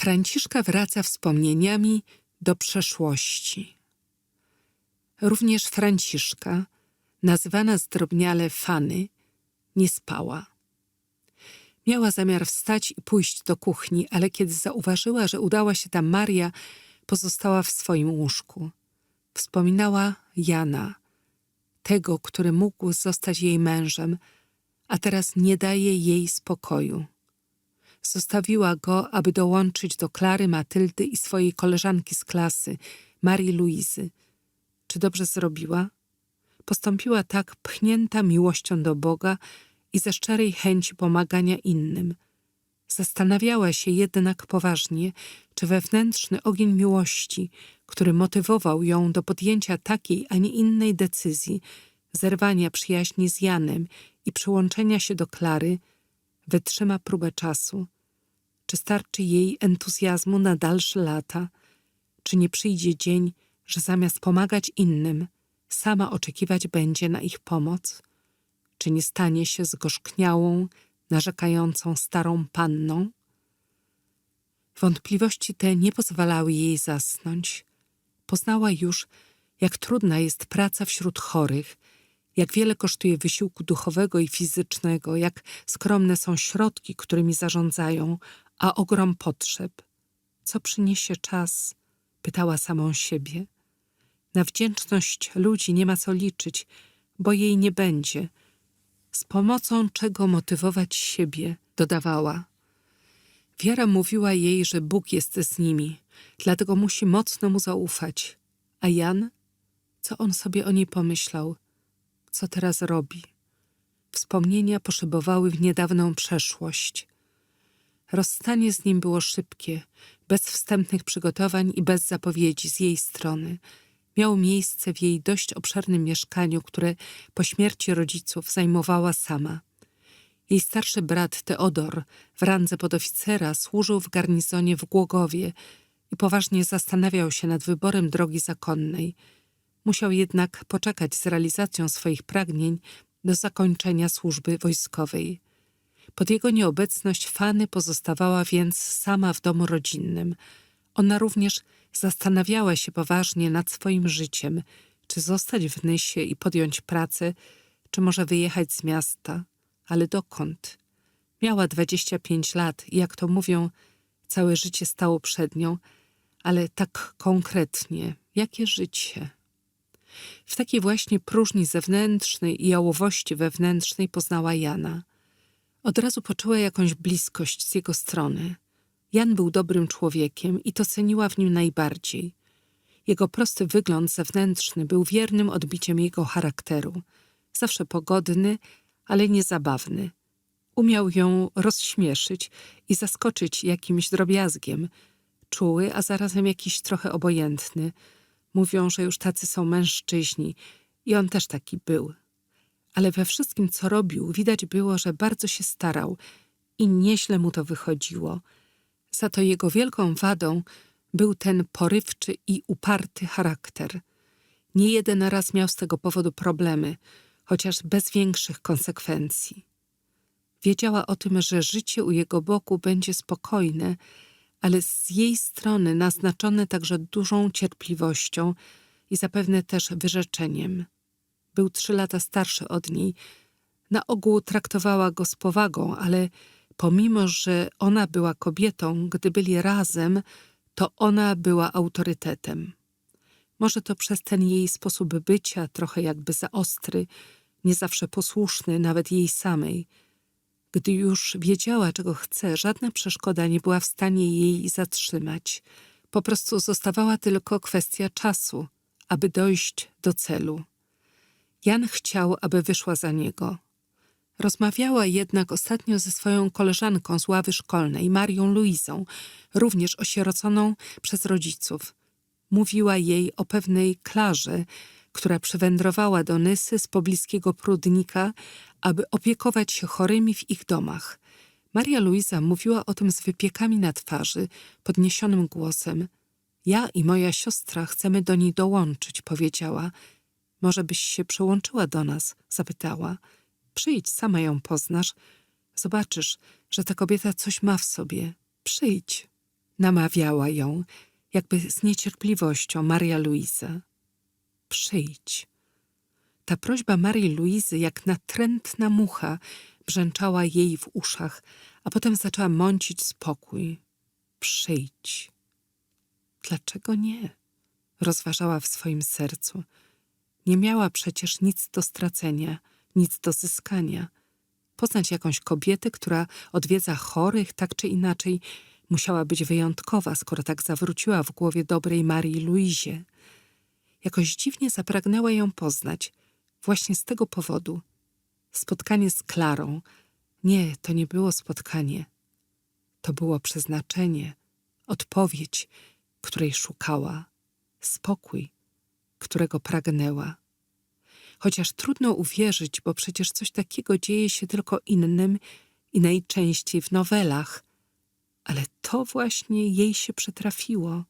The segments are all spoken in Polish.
Franciszka wraca wspomnieniami do przeszłości. Również Franciszka, nazywana zdrobniale Fany, nie spała. Miała zamiar wstać i pójść do kuchni, ale kiedy zauważyła, że udała się tam Maria, pozostała w swoim łóżku. Wspominała Jana, tego, który mógł zostać jej mężem, a teraz nie daje jej spokoju. Zostawiła go, aby dołączyć do Klary, Matyldy i swojej koleżanki z klasy, Marii Luizy. Czy dobrze zrobiła? Postąpiła tak pchnięta miłością do Boga i ze szczerej chęci pomagania innym. Zastanawiała się jednak poważnie, czy wewnętrzny ogień miłości, który motywował ją do podjęcia takiej, a nie innej decyzji, zerwania przyjaźni z Janem i przyłączenia się do Klary, wytrzyma próbę czasu. Czy starczy jej entuzjazmu na dalsze lata? Czy nie przyjdzie dzień, że zamiast pomagać innym, sama oczekiwać będzie na ich pomoc? Czy nie stanie się zgorzkniałą, narzekającą starą panną? Wątpliwości te nie pozwalały jej zasnąć. Poznała już, jak trudna jest praca wśród chorych, jak wiele kosztuje wysiłku duchowego i fizycznego, jak skromne są środki, którymi zarządzają, a ogrom potrzeb. Co przyniesie czas? pytała samą siebie. Na wdzięczność ludzi nie ma co liczyć, bo jej nie będzie. Z pomocą czego motywować siebie, dodawała. Wiara mówiła jej, że Bóg jest z nimi, dlatego musi mocno mu zaufać. A Jan? Co on sobie o niej pomyślał? Co teraz robi? Wspomnienia poszybowały w niedawną przeszłość. Rozstanie z nim było szybkie, bez wstępnych przygotowań i bez zapowiedzi z jej strony. Miało miejsce w jej dość obszernym mieszkaniu, które po śmierci rodziców zajmowała sama. Jej starszy brat Teodor w randze podoficera służył w garnizonie w Głogowie i poważnie zastanawiał się nad wyborem drogi zakonnej. Musiał jednak poczekać z realizacją swoich pragnień do zakończenia służby wojskowej. Pod jego nieobecność Fany pozostawała więc sama w domu rodzinnym. Ona również zastanawiała się poważnie nad swoim życiem, czy zostać w Nysie i podjąć pracę, czy może wyjechać z miasta. Ale dokąd? Miała dwadzieścia pięć lat i jak to mówią, całe życie stało przed nią, ale tak konkretnie, jakie życie? W takiej właśnie próżni zewnętrznej i jałowości wewnętrznej poznała Jana. Od razu poczuła jakąś bliskość z jego strony. Jan był dobrym człowiekiem i to ceniła w nim najbardziej. Jego prosty wygląd zewnętrzny był wiernym odbiciem jego charakteru. Zawsze pogodny, ale niezabawny. Umiał ją rozśmieszyć i zaskoczyć jakimś drobiazgiem. Czuły, a zarazem jakiś trochę obojętny. Mówią, że już tacy są mężczyźni i on też taki był ale we wszystkim, co robił, widać było, że bardzo się starał i nieźle mu to wychodziło. Za to jego wielką wadą był ten porywczy i uparty charakter. Nie jeden raz miał z tego powodu problemy, chociaż bez większych konsekwencji. Wiedziała o tym, że życie u jego boku będzie spokojne, ale z jej strony naznaczone także dużą cierpliwością i zapewne też wyrzeczeniem. Był trzy lata starszy od niej. Na ogół traktowała go z powagą, ale pomimo, że ona była kobietą, gdy byli razem, to ona była autorytetem. Może to przez ten jej sposób bycia, trochę jakby za ostry, nie zawsze posłuszny nawet jej samej. Gdy już wiedziała, czego chce, żadna przeszkoda nie była w stanie jej zatrzymać. Po prostu zostawała tylko kwestia czasu, aby dojść do celu. Jan chciał, aby wyszła za niego. Rozmawiała jednak ostatnio ze swoją koleżanką z ławy szkolnej, Marią Luizą, również osieroconą przez rodziców. Mówiła jej o pewnej Klarze, która przywędrowała do Nysy z pobliskiego Prudnika, aby opiekować się chorymi w ich domach. Maria Luiza mówiła o tym z wypiekami na twarzy, podniesionym głosem. Ja i moja siostra chcemy do niej dołączyć, powiedziała – może byś się przyłączyła do nas? zapytała. Przyjdź, sama ją poznasz. Zobaczysz, że ta kobieta coś ma w sobie. Przyjdź. Namawiała ją, jakby z niecierpliwością, Maria Luisa. Przyjdź. Ta prośba Marii Luizy, jak natrętna mucha, brzęczała jej w uszach, a potem zaczęła mącić spokój. Przyjdź. Dlaczego nie? Rozważała w swoim sercu. Nie miała przecież nic do stracenia, nic do zyskania. Poznać jakąś kobietę, która odwiedza chorych, tak czy inaczej, musiała być wyjątkowa, skoro tak zawróciła w głowie dobrej Marii Luizie. Jakoś dziwnie zapragnęła ją poznać, właśnie z tego powodu. Spotkanie z Klarą. Nie, to nie było spotkanie. To było przeznaczenie, odpowiedź, której szukała, spokój, którego pragnęła. Chociaż trudno uwierzyć, bo przecież coś takiego dzieje się tylko innym i najczęściej w nowelach, ale to właśnie jej się przytrafiło.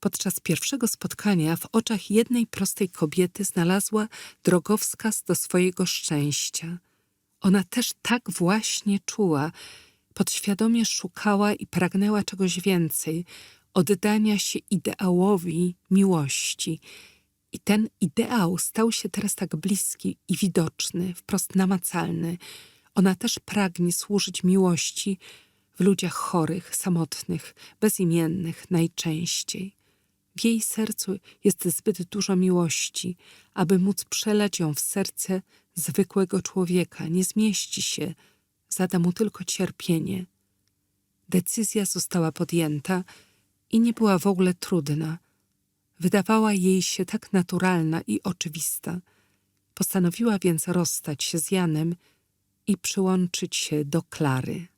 Podczas pierwszego spotkania w oczach jednej prostej kobiety znalazła drogowskaz do swojego szczęścia. Ona też tak właśnie czuła, podświadomie szukała i pragnęła czegoś więcej, oddania się ideałowi miłości. I ten ideał stał się teraz tak bliski i widoczny, wprost namacalny. Ona też pragnie służyć miłości w ludziach chorych, samotnych, bezimiennych najczęściej. W jej sercu jest zbyt dużo miłości, aby móc przelać ją w serce zwykłego człowieka. Nie zmieści się, zada mu tylko cierpienie. Decyzja została podjęta i nie była w ogóle trudna. Wydawała jej się tak naturalna i oczywista. Postanowiła więc rozstać się z Janem i przyłączyć się do Klary.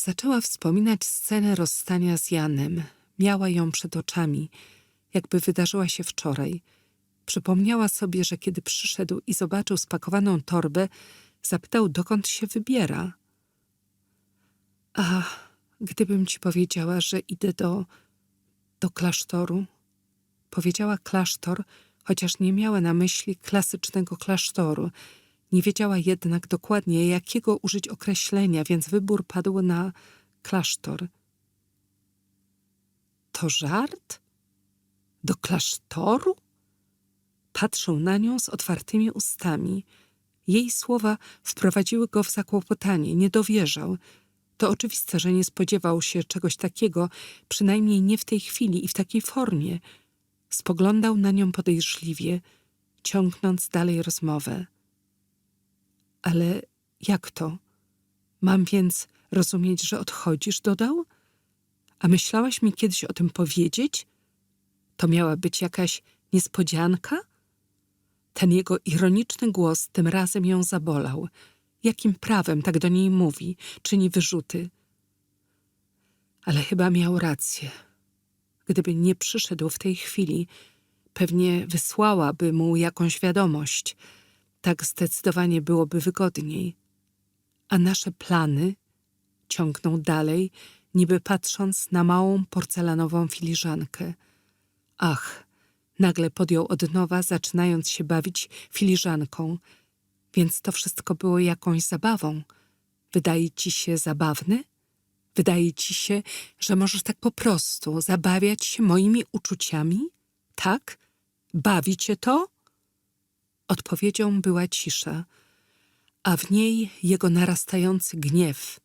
Zaczęła wspominać scenę rozstania z Janem. Miała ją przed oczami, jakby wydarzyła się wczoraj. Przypomniała sobie, że kiedy przyszedł i zobaczył spakowaną torbę, zapytał, dokąd się wybiera. A gdybym ci powiedziała, że idę do, do klasztoru? Powiedziała klasztor, chociaż nie miała na myśli klasycznego klasztoru. Nie wiedziała jednak dokładnie, jakiego użyć określenia, więc wybór padł na klasztor. To żart? Do klasztoru? Patrzył na nią z otwartymi ustami. Jej słowa wprowadziły go w zakłopotanie, nie dowierzał. To oczywiste, że nie spodziewał się czegoś takiego, przynajmniej nie w tej chwili i w takiej formie. Spoglądał na nią podejrzliwie, ciągnąc dalej rozmowę. Ale jak to? Mam więc rozumieć, że odchodzisz, dodał? A myślałaś mi kiedyś o tym powiedzieć? To miała być jakaś niespodzianka? Ten jego ironiczny głos tym razem ją zabolał. Jakim prawem tak do niej mówi, czyni wyrzuty? Ale chyba miał rację. Gdyby nie przyszedł w tej chwili, pewnie wysłałaby mu jakąś wiadomość. Tak zdecydowanie byłoby wygodniej. A nasze plany ciągnął dalej, niby patrząc na małą porcelanową filiżankę. Ach, nagle podjął od nowa, zaczynając się bawić filiżanką. Więc to wszystko było jakąś zabawą. Wydaje ci się zabawny? Wydaje ci się, że możesz tak po prostu zabawiać się moimi uczuciami? Tak? Bawi cię to? Odpowiedzią była cisza, a w niej jego narastający gniew,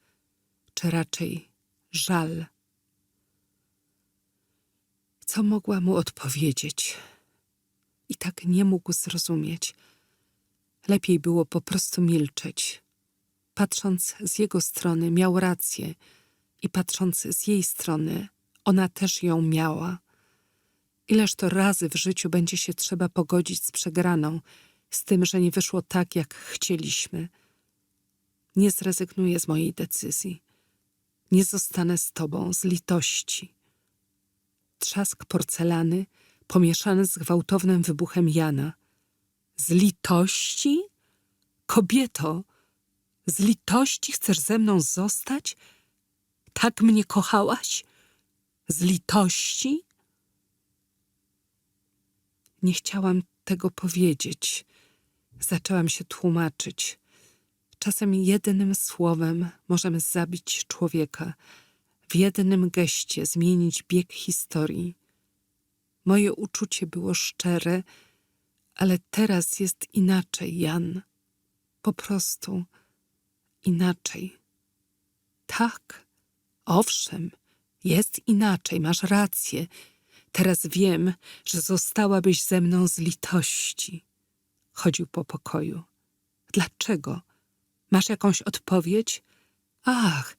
czy raczej żal. Co mogła mu odpowiedzieć? I tak nie mógł zrozumieć. Lepiej było po prostu milczeć. Patrząc z jego strony, miał rację, i patrząc z jej strony, ona też ją miała. Ileż to razy w życiu będzie się trzeba pogodzić z przegraną, z tym, że nie wyszło tak, jak chcieliśmy. Nie zrezygnuję z mojej decyzji. Nie zostanę z tobą z litości. Trzask porcelany pomieszany z gwałtownym wybuchem Jana. Z litości? Kobieto, z litości chcesz ze mną zostać? Tak mnie kochałaś? Z litości? Nie chciałam tego powiedzieć. Zaczęłam się tłumaczyć. Czasem jednym słowem możemy zabić człowieka, w jednym geście zmienić bieg historii. Moje uczucie było szczere, ale teraz jest inaczej, Jan. Po prostu inaczej. Tak, owszem, jest inaczej, masz rację. Teraz wiem, że zostałabyś ze mną z litości. Chodził po pokoju. Dlaczego? Masz jakąś odpowiedź? Ach,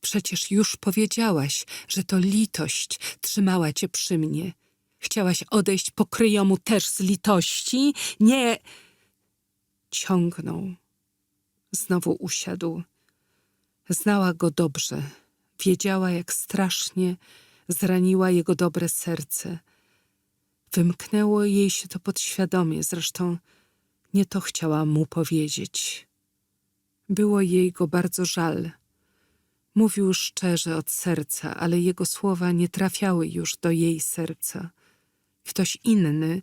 przecież już powiedziałaś, że to litość trzymała cię przy mnie. Chciałaś odejść po kryjomu też z litości? Nie. Ciągnął. Znowu usiadł. Znała go dobrze. Wiedziała, jak strasznie zraniła jego dobre serce. Wymknęło jej się to podświadomie, zresztą nie to chciała mu powiedzieć. Było jej go bardzo żal. Mówił szczerze od serca, ale jego słowa nie trafiały już do jej serca. Ktoś inny,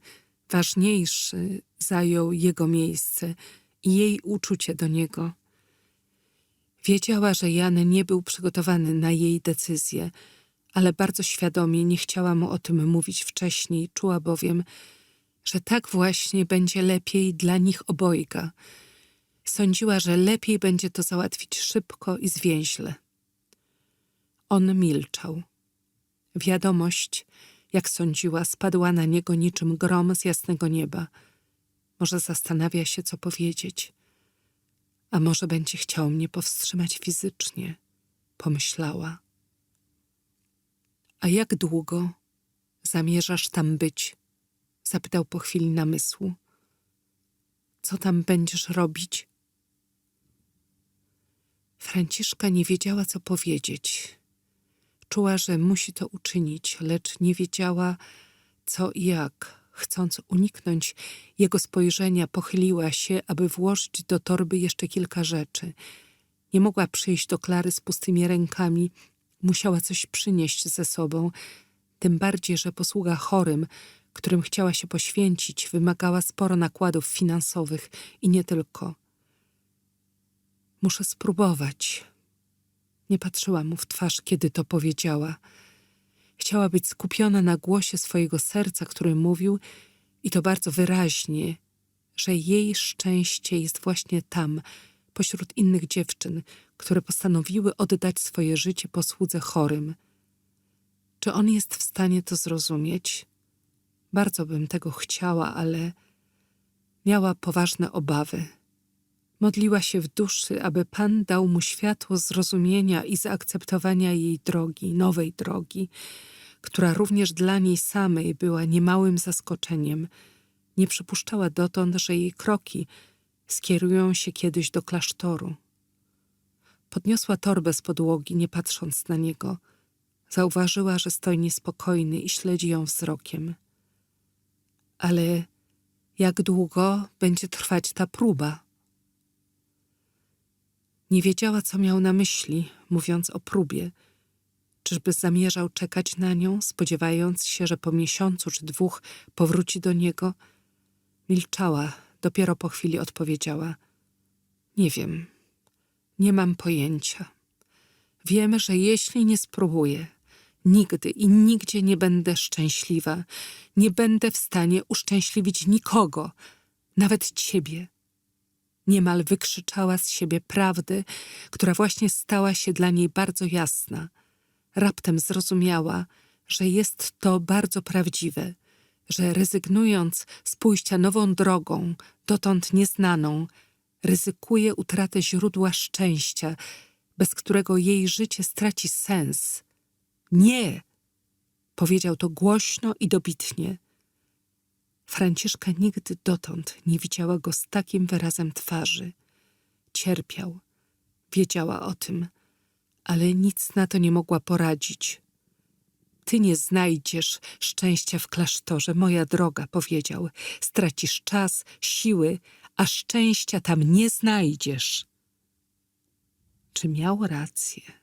ważniejszy, zajął jego miejsce i jej uczucie do niego. Wiedziała, że Jan nie był przygotowany na jej decyzję, ale bardzo świadomie nie chciała mu o tym mówić wcześniej, czuła bowiem, że tak właśnie będzie lepiej dla nich obojga. Sądziła, że lepiej będzie to załatwić szybko i zwięźle. On milczał. Wiadomość, jak sądziła, spadła na niego niczym grom z jasnego nieba. Może zastanawia się, co powiedzieć. A może będzie chciał mnie powstrzymać fizycznie, pomyślała. A jak długo zamierzasz tam być? Zapytał po chwili namysłu. Co tam będziesz robić? Franciszka nie wiedziała, co powiedzieć. Czuła, że musi to uczynić, lecz nie wiedziała, co i jak. Chcąc uniknąć jego spojrzenia, pochyliła się, aby włożyć do torby jeszcze kilka rzeczy. Nie mogła przyjść do Klary z pustymi rękami, musiała coś przynieść ze sobą, tym bardziej, że posługa chorym, którym chciała się poświęcić, wymagała sporo nakładów finansowych i nie tylko. Muszę spróbować. Nie patrzyła mu w twarz, kiedy to powiedziała. Chciała być skupiona na głosie swojego serca, który mówił, i to bardzo wyraźnie, że jej szczęście jest właśnie tam, pośród innych dziewczyn, które postanowiły oddać swoje życie posłudze chorym. Czy on jest w stanie to zrozumieć? Bardzo bym tego chciała, ale miała poważne obawy. Modliła się w duszy, aby Pan dał mu światło zrozumienia i zaakceptowania jej drogi, nowej drogi, która również dla niej samej była niemałym zaskoczeniem. Nie przypuszczała dotąd, że jej kroki skierują się kiedyś do klasztoru. Podniosła torbę z podłogi, nie patrząc na niego. Zauważyła, że stoi niespokojny i śledzi ją wzrokiem. Ale jak długo będzie trwać ta próba? Nie wiedziała, co miał na myśli, mówiąc o próbie. Czyżby zamierzał czekać na nią, spodziewając się, że po miesiącu czy dwóch powróci do niego? Milczała, dopiero po chwili odpowiedziała: Nie wiem, nie mam pojęcia. Wiem, że jeśli nie spróbuję, nigdy i nigdzie nie będę szczęśliwa, nie będę w stanie uszczęśliwić nikogo, nawet ciebie niemal wykrzyczała z siebie prawdy, która właśnie stała się dla niej bardzo jasna. Raptem zrozumiała, że jest to bardzo prawdziwe, że rezygnując z pójścia nową drogą, dotąd nieznaną, ryzykuje utratę źródła szczęścia, bez którego jej życie straci sens. Nie! Powiedział to głośno i dobitnie. Franciszka nigdy dotąd nie widziała go z takim wyrazem twarzy. Cierpiał, wiedziała o tym, ale nic na to nie mogła poradzić. Ty nie znajdziesz szczęścia w klasztorze, moja droga, powiedział. Stracisz czas, siły, a szczęścia tam nie znajdziesz. Czy miał rację?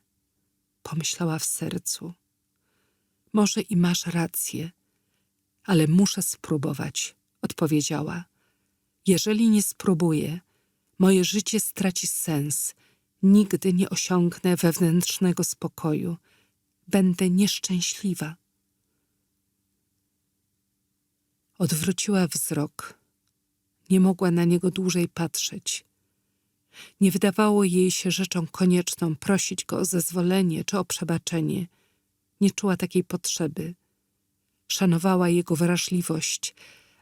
Pomyślała w sercu. Może i masz rację ale muszę spróbować, odpowiedziała. Jeżeli nie spróbuję, moje życie straci sens. Nigdy nie osiągnę wewnętrznego spokoju. Będę nieszczęśliwa. Odwróciła wzrok. Nie mogła na niego dłużej patrzeć. Nie wydawało jej się rzeczą konieczną prosić go o zezwolenie czy o przebaczenie. Nie czuła takiej potrzeby. Szanowała jego wrażliwość,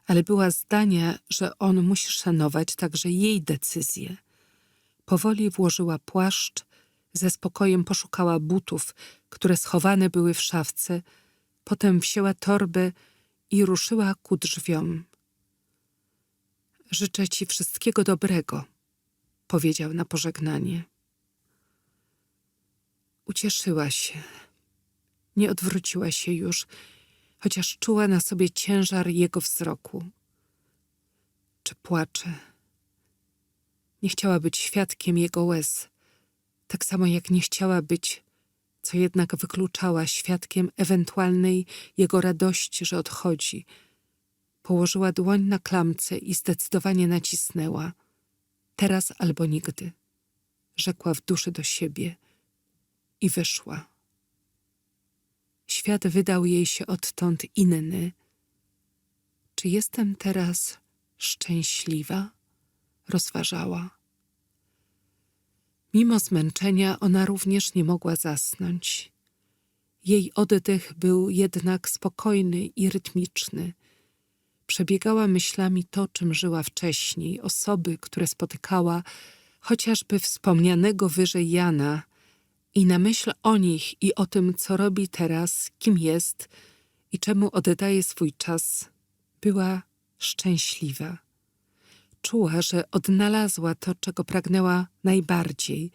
ale była zdania, że on musi szanować także jej decyzje. Powoli włożyła płaszcz, ze spokojem poszukała butów, które schowane były w szafce, potem wzięła torbę i ruszyła ku drzwiom. Życzę ci wszystkiego dobrego, powiedział na pożegnanie. Ucieszyła się. Nie odwróciła się już, chociaż czuła na sobie ciężar jego wzroku. Czy płacze? Nie chciała być świadkiem jego łez, tak samo jak nie chciała być, co jednak wykluczała, świadkiem ewentualnej jego radości, że odchodzi. Położyła dłoń na klamce i zdecydowanie nacisnęła. Teraz albo nigdy, rzekła w duszy do siebie i wyszła. Świat wydał jej się odtąd inny. Czy jestem teraz szczęśliwa? Rozważała. Mimo zmęczenia ona również nie mogła zasnąć. Jej oddech był jednak spokojny i rytmiczny. Przebiegała myślami to, czym żyła wcześniej, osoby, które spotykała, chociażby wspomnianego wyżej Jana, i na myśl o nich i o tym, co robi teraz, kim jest i czemu oddaje swój czas, była szczęśliwa. Czuła, że odnalazła to, czego pragnęła najbardziej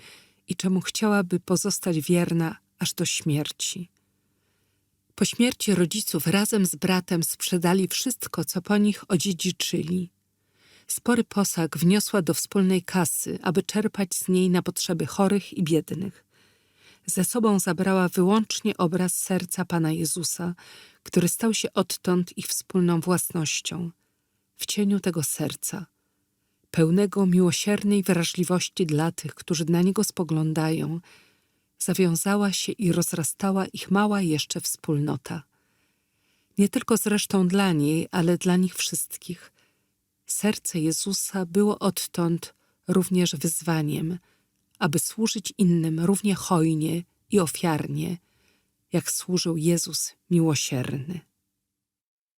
i czemu chciałaby pozostać wierna aż do śmierci. Po śmierci rodziców razem z bratem sprzedali wszystko, co po nich odziedziczyli. Spory posag wniosła do wspólnej kasy, aby czerpać z niej na potrzeby chorych i biednych. Ze sobą zabrała wyłącznie obraz serca Pana Jezusa, który stał się odtąd ich wspólną własnością. W cieniu tego serca, pełnego miłosiernej wrażliwości dla tych, którzy na niego spoglądają, zawiązała się i rozrastała ich mała jeszcze wspólnota. Nie tylko zresztą dla niej, ale dla nich wszystkich. Serce Jezusa było odtąd również wyzwaniem, aby służyć innym równie hojnie i ofiarnie, jak służył Jezus miłosierny.